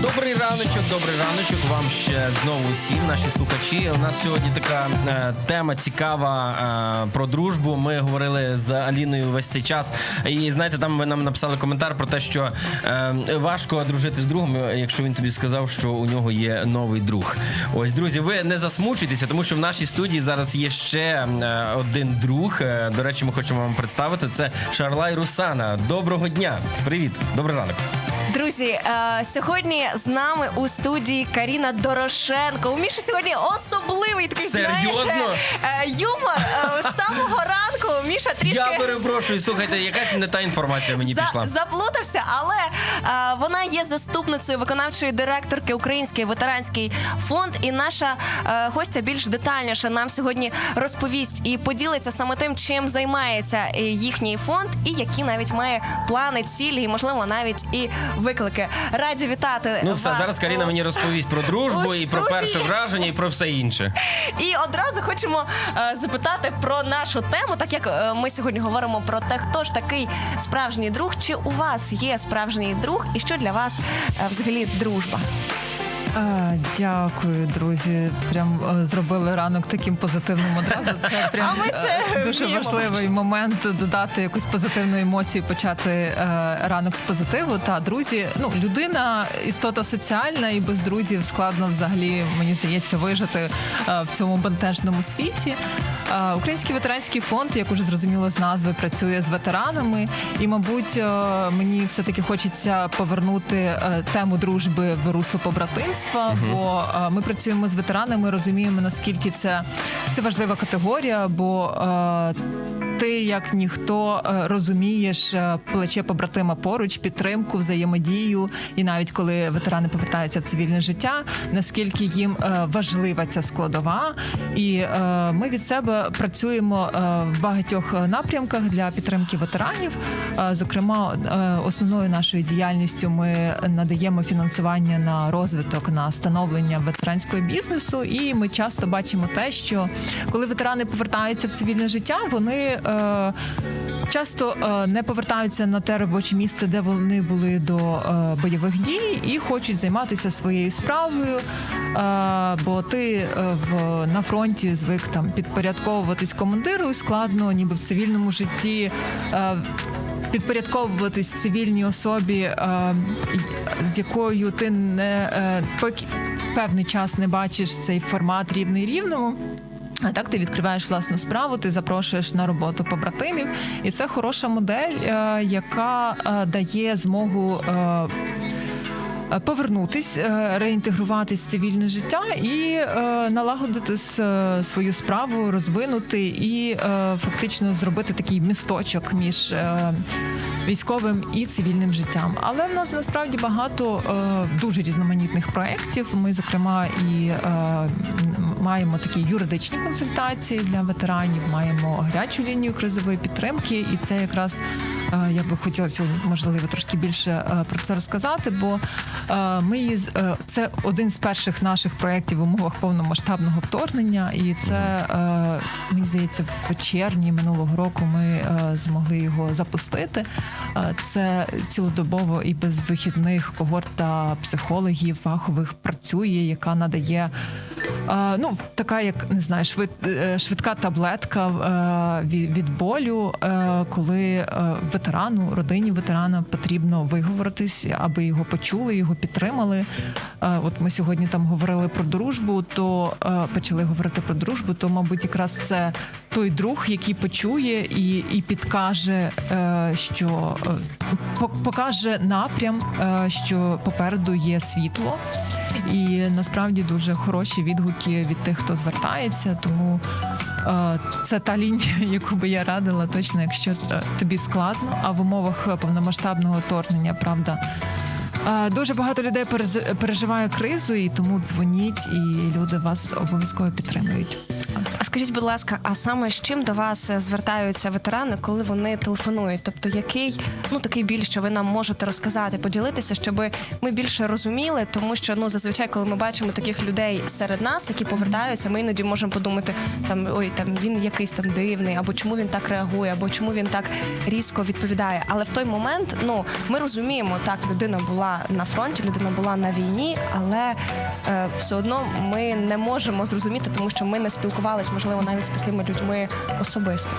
Добрий раночок, добрий раночок вам ще знову усім, наші слухачі. У нас сьогодні така е, тема цікава е, про дружбу. Ми говорили з Аліною весь цей час. І знаєте, там ви нам написали коментар про те, що е, важко дружити з другом, якщо він тобі сказав, що у нього є новий друг. Ось, друзі, ви не засмучуйтеся, тому що в нашій студії зараз є ще один друг. До речі, ми хочемо вам представити. Це Шарлай Русана. Доброго дня! Привіт, добрий ранок. Друзі, е, сьогодні з нами у студії Каріна Дорошенко. У Міші сьогодні особливий такий Серйозно? знаєте, е, юмор е, з самого ранку. Міша трішки Я перепрошую, слухайте, якась не та інформація мені за- пішла. заплутався, але е, вона є заступницею виконавчої директорки Український ветеранський фонд. І наша е, гостя більш детальніше нам сьогодні розповість і поділиться саме тим, чим займається е, їхній фонд, і які навіть має плани, цілі, і можливо навіть і виклики. Раді вітати Ну все, вас зараз Каріна у- мені розповість про дружбу і про студії. перше враження, і про все інше. І одразу хочемо е, запитати про нашу тему, так як е, ми сьогодні говоримо про те, хто ж такий справжній друг, чи у вас є справжній друг, і що для вас е, взагалі дружба? А, дякую, друзі. Прям е, зробили ранок таким позитивним одразу. Це прям А ми це дуже вміємо, важливий момент додати якусь позитивну емоцію, почати ранок з позитиву. Та друзі, ну людина істота соціальна, і без друзів складно взагалі, мені здається, вижити в цьому бентежному світі. Український ветеранський фонд, як уже зрозуміло з назви, працює з ветеранами, і, мабуть, е, мені все таки хочеться повернути е, тему дружби в русло побратимства. Бо е, ми працюємо з ветеранами, розуміємо наскільки це, це важлива категорія, бо ти, як ніхто, е, розумієш е, плече побратима поруч, підтримку, взаємодію, і навіть коли ветерани повертаються в цивільне життя, наскільки їм е, важлива ця складова. І ми від себе працюємо в багатьох напрямках для підтримки ветеранів. Зокрема, основною нашою діяльністю ми надаємо фінансування на розвиток на становлення ветеранського бізнесу, і ми часто бачимо те, що коли ветерани повертаються в цивільне життя, вони часто е, не повертаються на те робоче місце, де вони були до е, бойових дій, і хочуть займатися своєю справою. Е, бо ти е, в на фронті звик там підпорядковуватись командиру, і складно, ніби в цивільному житті. Е, Підпорядковуватись цивільній особі, е, з якою ти не е, певний час не бачиш цей формат рівний рівному. А так ти відкриваєш власну справу, ти запрошуєш на роботу побратимів, і це хороша модель, е, яка е, дає змогу. е, Повернутись, реінтегруватись в цивільне життя і налагодити свою справу, розвинути і фактично зробити такий місточок між військовим і цивільним життям. Але в нас насправді багато дуже різноманітних проєктів. Ми, зокрема, і маємо такі юридичні консультації для ветеранів, маємо гарячу лінію кризової підтримки, і це якраз е, я би хотіла сьогодні, можливо, трошки більше е, про це розказати, бо е, ми її це один з перших наших проєктів в умовах повномасштабного вторгнення, і це мені здається, в червні минулого року ми змогли його запустити. Це цілодобово і без вихідних когорта психологів фахових працює, яка надає. Ну, така, як не знаю, швид, е, швидка таблетка е, від, болю, е, коли ветерану, родині ветерана потрібно виговоритись, аби його почули, його підтримали. От ми сьогодні там говорили про дружбу, то почали говорити про дружбу, то, мабуть, якраз це той друг, який почує і, і підкаже, що по- покаже напрям, що попереду є світло. І насправді дуже хороші відгуки від тих, хто звертається. Тому е, це та лінія, яку би я радила, точно, якщо е, тобі складно, а в умовах повномасштабного вторгнення, правда. е, Дуже багато людей переживає кризу, і тому дзвоніть, і люди вас обов'язково підтримують. А скажіть, будь ласка, а саме з чим до вас е, звертаються ветерани, коли вони телефонують? Тобто, який ну такий біль, що ви нам можете розказати, поділитися, щоб ми більше розуміли, тому що ну зазвичай, коли ми бачимо таких людей серед нас, які повертаються, ми іноді можемо подумати, там ой, там він якийсь там дивний, або чому він так реагує, або чому він так різко відповідає. Але в той момент, ну ми розуміємо, так людина була на фронті, людина була на війні, але е, все одно ми не можемо зрозуміти, тому що ми не спілкувалися, можливо, навіть з такими людьми особисто.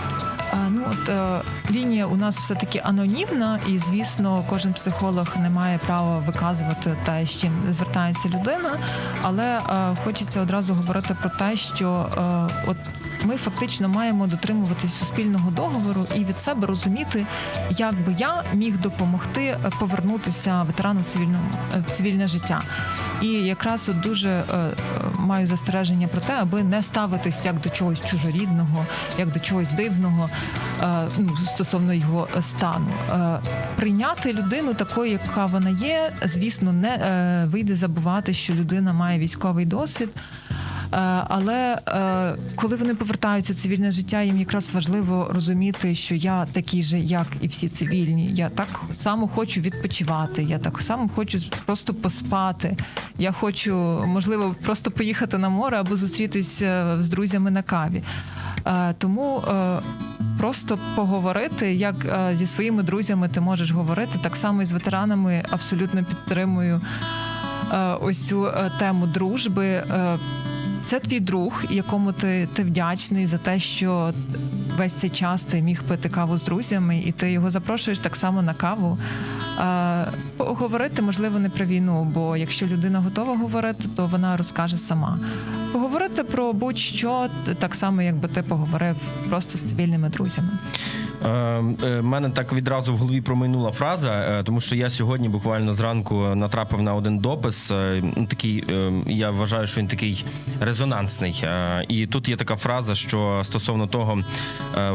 А, ну от е, лінія у нас все таки анонімна, і звісно, кожен психолог не має права виказувати те, з чим звертається людина. Але е, хочеться одразу говорити про те, що е, от ми фактично маємо дотримуватись суспільного договору і від себе розуміти, як би я міг допомогти повернутися ветерану в цивільному е, в цивільне життя. І якраз от дуже е, е, маю застереження про те, аби не ставитись як до чогось чужорідного, як до чогось дивного е, ну, стосовно його стану. Е, Прийняти людину такою, яка вона є, звісно, не е, вийде забувати, що людина має військовий досвід. Е, Але е, коли вони повертаються в цивільне життя, їм якраз важливо розуміти, що я такий же, як і всі цивільні. Я так само хочу відпочивати. Я так само хочу просто поспати. Я хочу, можливо, просто поїхати на море або зустрітись е, з друзями на каві. Тому просто поговорити, як зі своїми друзями ти можеш говорити, так само і з ветеранами абсолютно підтримую ось цю тему дружби. Це твій друг, якому ти, ти вдячний за те, що весь цей час ти міг пити каву з друзями, і ти його запрошуєш так само на каву. Е, Поговорити, можливо, не про війну, бо якщо людина готова говорити, то вона розкаже сама. Поговорити про будь-що так само, якби ти поговорив просто з цивільними друзями. Е, е, мене так відразу в голові промайнула фраза, е, тому що я сьогодні буквально зранку натрапив на один допис. ну, Такий, я вважаю, що він такий резонансний. І тут є така фраза, що стосовно того,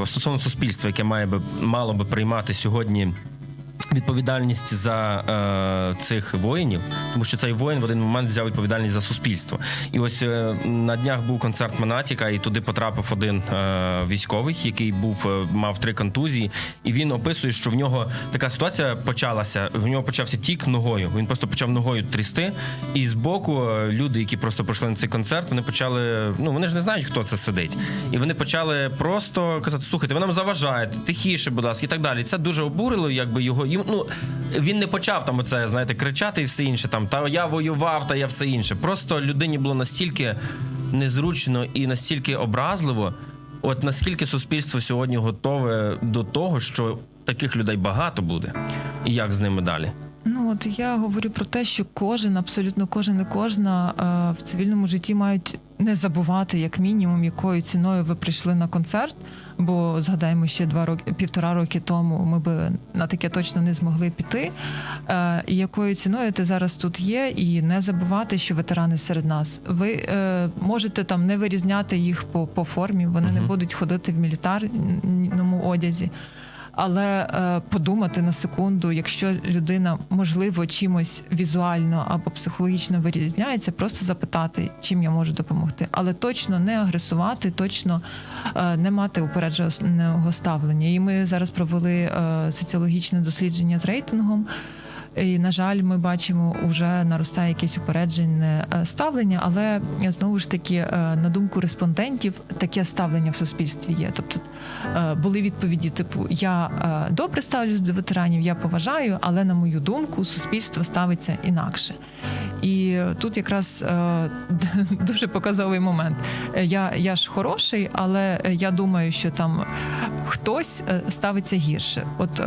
стосовно суспільства, яке має би мало би приймати сьогодні. Відповідальність за е, цих воїнів, тому що цей воїн в один момент взяв відповідальність за суспільство. І ось е, на днях був концерт Монатіка, і туди потрапив один е, військовий, який був е, мав три контузії, і він описує, що в нього така ситуація почалася. В нього почався тік ногою. Він просто почав ногою трясти, і з боку е, люди, які просто прийшли на цей концерт, вони почали. Ну вони ж не знають, хто це сидить, і вони почали просто казати: слухайте, ви нам заважаєте, тихіше, будь ласка, і так далі. Це дуже обурило, якби його ну він не почав там оце, знаєте, кричати і все інше. Там та я воював, та я все інше. Просто людині було настільки незручно і настільки образливо. От наскільки суспільство сьогодні готове до того, що таких людей багато буде, і як з ними далі? Ну от я говорю про те, що кожен, абсолютно кожен і кожна е, в цивільному житті мають не забувати, як мінімум, якою ціною ви прийшли на концерт. Бо згадаємо ще два роки, півтора роки тому ми би на таке точно не змогли піти. Е, якою ціною ти зараз тут є, і не забувати, що ветерани серед нас. Ви е, можете там не вирізняти їх по, по формі, вони не будуть ходити в мілітарному одязі. Але е, подумати на секунду, якщо людина можливо чимось візуально або психологічно вирізняється, просто запитати, чим я можу допомогти, але точно не агресувати, точно е, не мати упередженого ставлення. І ми зараз провели е, соціологічне дослідження з рейтингом. І, на жаль, ми бачимо, вже наростає якесь упереджене е, ставлення, але е, знову ж таки, е, на думку респондентів, таке ставлення в суспільстві є. Тобто були відповіді, типу Я добре ставлюсь до ветеранів, я поважаю, але на мою думку, суспільство ставиться інакше. І тут якраз дуже показовий момент. Я, я ж хороший, але я думаю, що там хтось ставиться гірше. От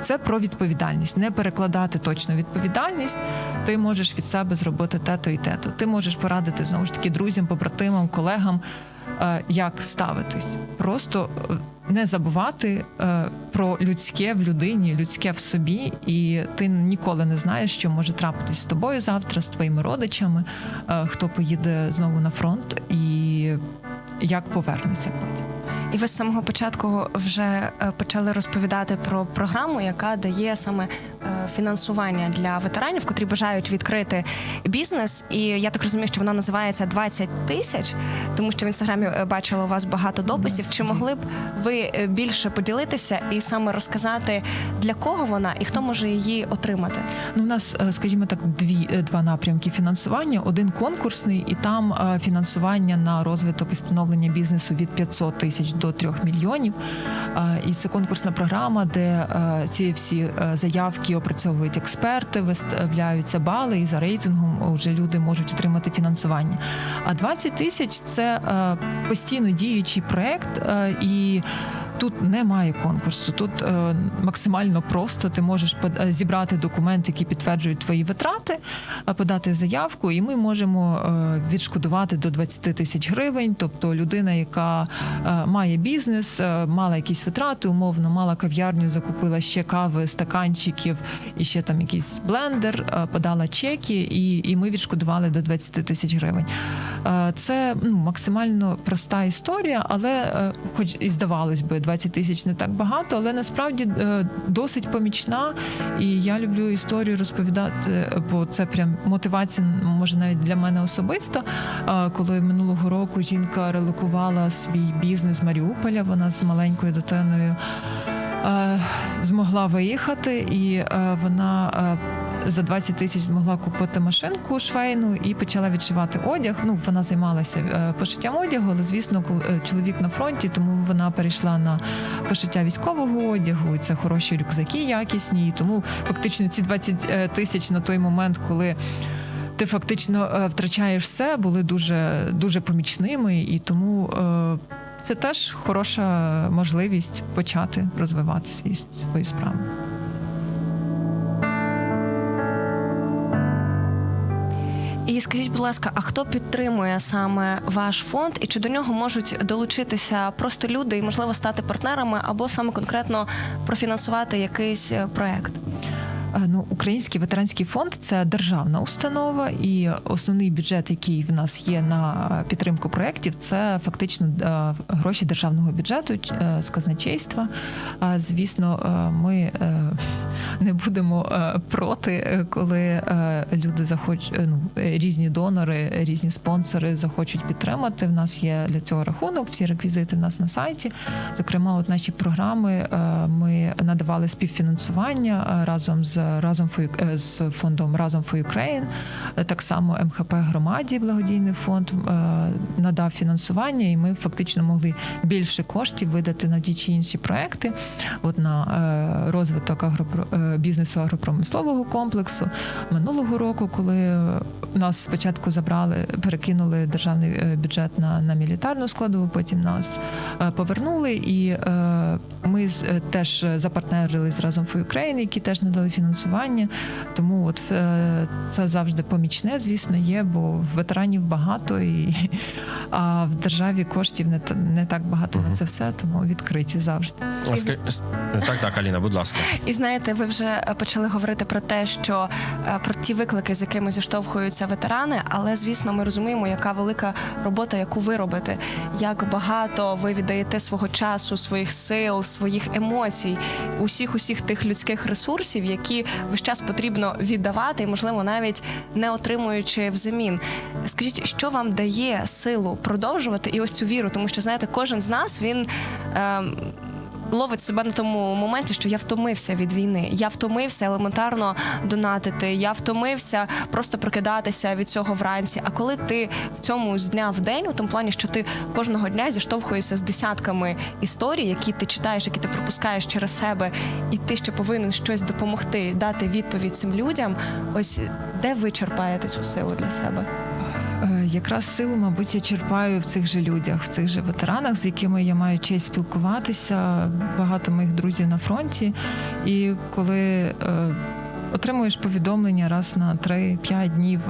це про відповідальність, не перекладати точно відповідальність. Ти можеш від себе зробити те-то і те-то. Ти можеш порадити знову ж таки друзям, побратимам, колегам, е, як ставитись. Просто е, не забувати е, про людське в людині, людське в собі, і ти ніколи не знаєш, що може трапитись з тобою завтра, з твоїми родичами, хто поїде знову на фронт і як повернеться потім. І ви з самого початку вже е, почали розповідати про програму, яка дає саме фінансування для ветеранів, котрі бажають відкрити бізнес. І я так розумію, що вона називається 20 тисяч, тому що в інстаграмі е, бачила у вас багато дописів. Чи могли б ви е, більше поділитися і саме розказати для кого вона і хто може її отримати? Ну, у нас, е, скажімо так, дві е, два напрямки фінансування: один конкурсний, і там е, фінансування на розвиток і становлення бізнесу від 500 тисяч до 3 мільйонів. Е, І це конкурсна програма, де е, ці всі е, заявки опрацьовують експерти, виставляються бали, і за рейтингом вже люди можуть отримати фінансування. А 20 тисяч це е, постійно діючий проект е, і. Тут немає конкурсу. Тут е, максимально просто ти можеш е, зібрати документи, які підтверджують твої витрати, е, подати заявку, і ми можемо відшкодувати до 20 тисяч гривень. Тобто людина, яка має бізнес, мала якісь витрати, умовно, мала кав'ярню, закупила ще кави, стаканчиків і ще там якийсь блендер, подала чеки, і, і ми відшкодували до 20 тисяч гривень. Це ну, максимально проста історія, але, хоч і здавалось би, 20 тисяч не так багато, але насправді е, досить помічна. І я люблю історію розповідати, бо це прям мотивація, може навіть для мене особисто. Е, Коли минулого року жінка релокувала свій бізнес з Маріуполя, вона з маленькою дитиною е, змогла виїхати, і е, вона е, за 20 тисяч змогла купити машинку швейну і почала відшивати одяг. Ну вона займалася е, пошиттям одягу, але звісно, е, чоловік на фронті, тому вона перейшла на пошиття військового одягу. і Це хороші рюкзаки, якісні. І тому фактично ці 20 е, тисяч на той момент, коли. Ти фактично втрачаєш все, були дуже дуже помічними, і тому це теж хороша можливість почати розвивати свій свою справу. Скажіть, будь ласка, а хто підтримує саме ваш фонд, і чи до нього можуть долучитися просто люди і можливо стати партнерами, або саме конкретно профінансувати якийсь е, проект? Ну, Український ветеранський фонд це державна установа, і основний бюджет, який в нас є на підтримку проєктів, це фактично е, гроші державного бюджету е, з казначейства. Звісно, е, ми не будемо проти, коли люди захочуть, ну, різні донори, різні спонсори захочуть підтримати. В нас є для цього рахунок, всі реквізити в нас на сайті. Зокрема, от наші програми ми надавали співфінансування разом з разом for е, з фондом Разом for Ukraine. Е, Так само МХП громаді, благодійний фонд е, надав фінансування, і ми фактично могли більше коштів видати на ті чи інші проекти. От на розвиток агропро- бізнесу агропромислового комплексу минулого року, коли нас спочатку забрали, перекинули державний бюджет на, на мілітарну складову, потім нас повернули, і ми теж запартнерили з разом for Ukraine, які теж надали фінансування. Тому от е, це завжди помічне, звісно, є, бо ветеранів багато, і а в державі коштів не та- не так багато на це все, тому відкриті завжди. А Так, так, Аліна, будь ласка. І знаєте, ви вже е, почали говорити про те, що е, про ті виклики, з якими зіштовхуються ветерани, але звісно, ми розуміємо, яка велика робота, яку ви робите, як багато ви віддаєте свого часу, своїх сил, своїх емоцій, усіх усіх тих людських ресурсів, які весь час потрібно віддавати, і можливо навіть не отримуючи взамін. Скажіть, що вам дає силу продовжувати і ось цю віру, тому що знаєте, кожен з нас він. ем, ловить себе на тому моменті, що я втомився від війни. Я втомився елементарно донатити. Я втомився просто прокидатися від цього вранці. А коли ти в цьому з дня в день, у тому плані, що ти кожного дня зіштовхуєшся з десятками історій, які ти читаєш, які ти пропускаєш через себе, і ти ще повинен щось допомогти, дати відповідь цим людям. Ось де ви черпаєте цю силу для себе? Е, Якраз силу, мабуть, я черпаю в цих же людях, в цих же ветеранах, з якими я маю честь спілкуватися. Багато моїх друзів на фронті. І коли е, отримуєш повідомлення раз на 3-5 днів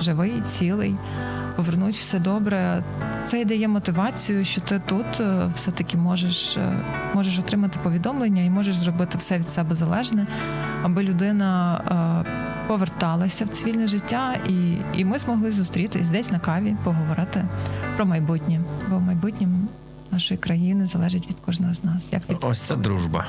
живий, цілий, повернуть все добре. Це й дає мотивацію, що ти тут е, все-таки можеш, можеш отримати повідомлення і можеш зробити все від себе залежне, аби людина. Поверталася в цивільне життя, і, і ми змогли зустрітись десь на каві, поговорити про майбутнє. Бо майбутнє нашої країни залежить від кожного з нас. Як від Ось це дружба.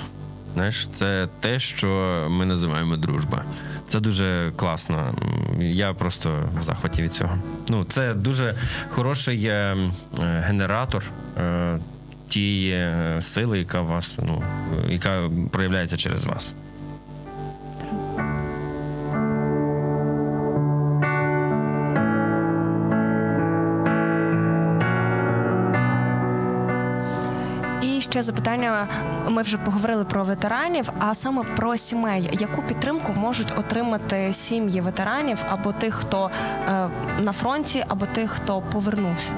Знаєш, це те, що ми називаємо дружба. Це дуже класно. Я просто в захваті від цього. Ну, це дуже хороший е, е, генератор. е, Тієї сили, яка вас, ну, яка проявляється через вас. Ще запитання: ми вже поговорили про ветеранів, а саме про сімей. Яку підтримку можуть отримати сім'ї ветеранів або тих, хто е, на фронті, або тих, хто повернувся?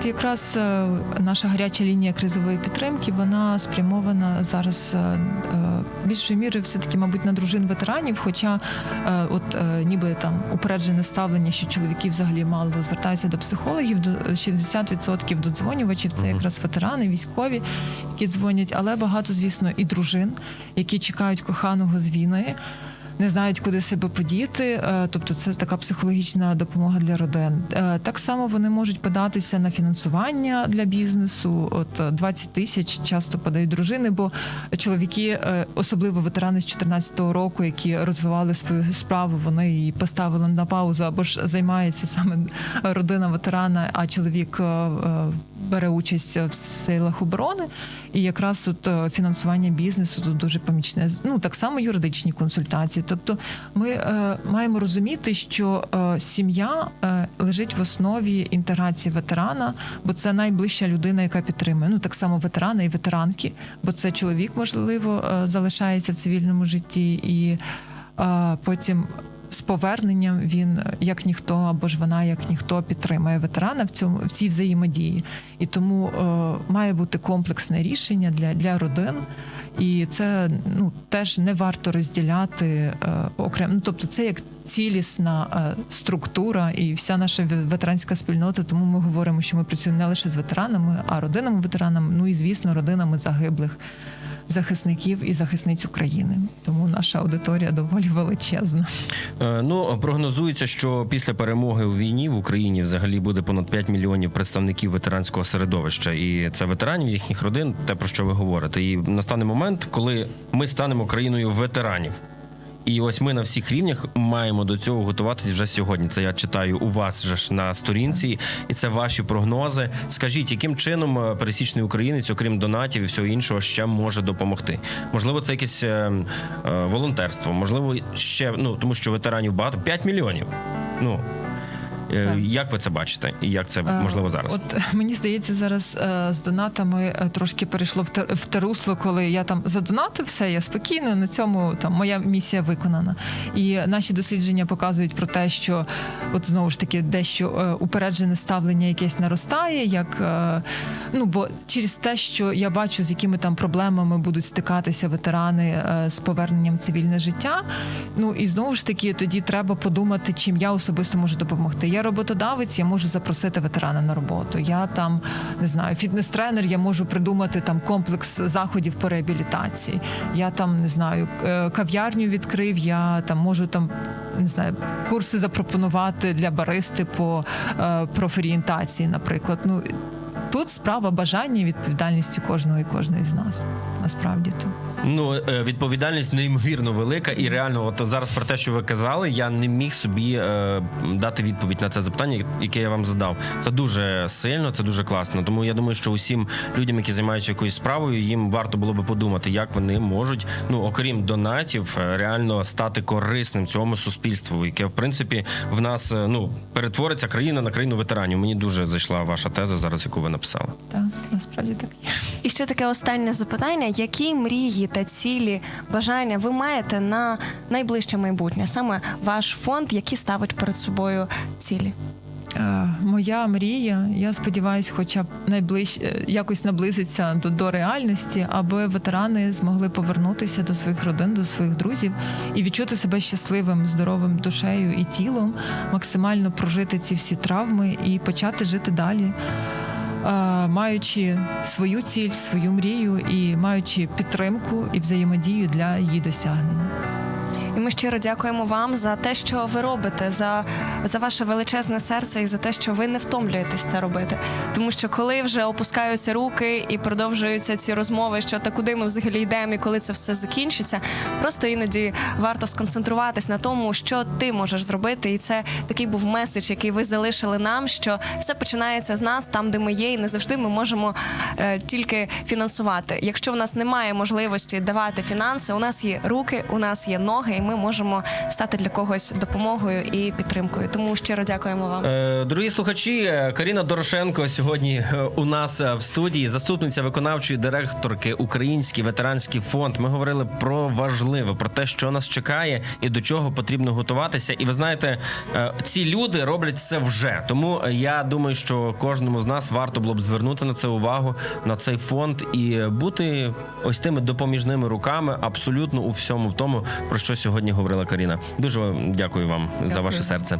От якраз е, наша гаряча лінія кризової підтримки вона спрямована зараз е, е, більшою мірою все таки, мабуть, на дружин ветеранів. Хоча от ніби там упереджене ставлення, що чоловіки взагалі мало звертаються до психологів, до 60% додзвонювачів це якраз ветерани, військові, які дзвонять, але багато, звісно, і дружин, які чекають коханого з війни. Не знають, куди себе подіти, Е, тобто це така психологічна допомога для родин. Е, Так само вони можуть податися на фінансування для бізнесу. От е, 20 тисяч часто подають дружини, бо чоловіки, е, особливо ветерани з 14-го року, які розвивали свою справу, вони її поставили на паузу або ж займається саме родина ветерана, а чоловік е, е, бере участь в силах оборони. І якраз от е, фінансування бізнесу тут дуже помічне. Ну так само юридичні консультації. Тобто, ми е, маємо розуміти, що е, сім'я е, лежить в основі інтеграції ветерана, бо це найближча людина, яка підтримує. Ну так само ветерани і ветеранки, бо це чоловік, можливо, е, залишається в цивільному житті, і е, потім. З поверненням він е, як ніхто або ж вона як ніхто підтримує ветерана в цьому в цій взаємодії, і тому е, має бути комплексне рішення для, для родин, і це ну теж не варто розділяти е, окремо. Ну, тобто, це як цілісна е, структура, і вся наша ветеранська спільнота. Тому ми говоримо, що ми працюємо не лише з ветеранами, а родинами ветеранами. Ну і звісно, родинами загиблих захисників і захисниць України. Тому наша аудиторія доволі величезна. Е, Ну, прогнозується, що після перемоги у війні в Україні взагалі буде понад 5 мільйонів представників ветеранського середовища. І це ветеранів, їхніх родин, те про що ви говорите. І настане момент, коли ми станемо країною ветеранів. І ось ми на всіх рівнях маємо до цього готуватись вже сьогодні. Це я читаю у вас же ж на сторінці, і це ваші прогнози. Скажіть, яким чином е, пересічний українець, окрім донатів і всього іншого, ще може допомогти? Можливо, це якесь е, е, волонтерство, можливо, ще ну тому, що ветеранів багато 5 мільйонів. Ну Так. як ви це бачите, і як це Е, можливо зараз? От мені здається, зараз е, з донатами е, трошки перейшло в те, русло, коли я там задонатив все, я спокійно на цьому там моя місія виконана. І наші дослідження показують про те, що от знову ж таки дещо е, упереджене ставлення якесь наростає, як е, ну бо через те, що я бачу, з якими там проблемами будуть стикатися ветерани е, з поверненням цивільне життя. Ну і знову ж таки, тоді треба подумати, чим я особисто можу допомогти. Я роботодавець, я можу запросити ветерана на роботу. Я там не знаю, фітнес-тренер, я можу придумати там комплекс заходів по реабілітації. Я там не знаю, е, кав'ярню відкрив. Я там можу там не знаю, курси запропонувати для баристи по е, профорієнтації, наприклад. Ну тут справа бажання і відповідальності кожного і кожної з нас. Насправді то. Ну, е, відповідальність неймовірно велика, і реально, от зараз про те, що ви казали, я не міг собі е, дати відповідь на це запитання, яке я вам задав. Це дуже сильно, це дуже класно. Тому я думаю, що усім людям, які займаються якоюсь справою, їм варто було би подумати, як вони можуть, ну окрім донатів, е, реально стати корисним цьому суспільству, яке в принципі в нас е, ну перетвориться країна на країну ветеранів. Мені дуже зайшла ваша теза зараз, яку ви написали. Так, насправді так. І ще таке останнє запитання: які мрії та цілі бажання ви маєте на найближче майбутнє? Саме ваш фонд, який ставить перед собою цілі? Е, Моя мрія, я сподіваюся, хоча б найближче якось наблизиться до, до реальності, аби ветерани змогли повернутися до своїх родин, до своїх друзів і відчути себе щасливим, здоровим душею і тілом, максимально прожити ці всі травми і почати жити далі. Маючи свою ціль, свою мрію і маючи підтримку і взаємодію для її досягнення. І ми щиро дякуємо вам за те, що ви робите, за, за ваше величезне серце і за те, що ви не втомлюєтесь це робити. Тому що коли вже опускаються руки і продовжуються ці розмови, що та куди ми взагалі йдемо і коли це все закінчиться, просто іноді варто сконцентруватись на тому, що ти можеш зробити. І це такий був меседж, який ви залишили нам, що все починається з нас, там, де ми є, і не завжди ми можемо е, тільки фінансувати. Якщо в нас немає можливості давати фінанси, у нас є руки, у нас є ноги, і ми можемо стати для когось допомогою і підтримкою. Тому щиро дякуємо вам. Е, Дорогі слухачі, е, Каріна Дорошенко сьогодні е, у нас в студії, заступниця виконавчої директорки Український ветеранський фонд. Ми говорили про важливе, про те, що нас чекає і до чого потрібно готуватися. І ви знаєте, ці люди роблять це вже. Тому я думаю, що кожному з нас варто було б звернути на це увагу на цей фонд і бути ось тими допоміжними руками абсолютно у всьому в тому, про що сьогодні говорила Каріна. Дуже вам дякую вам за ваше серце.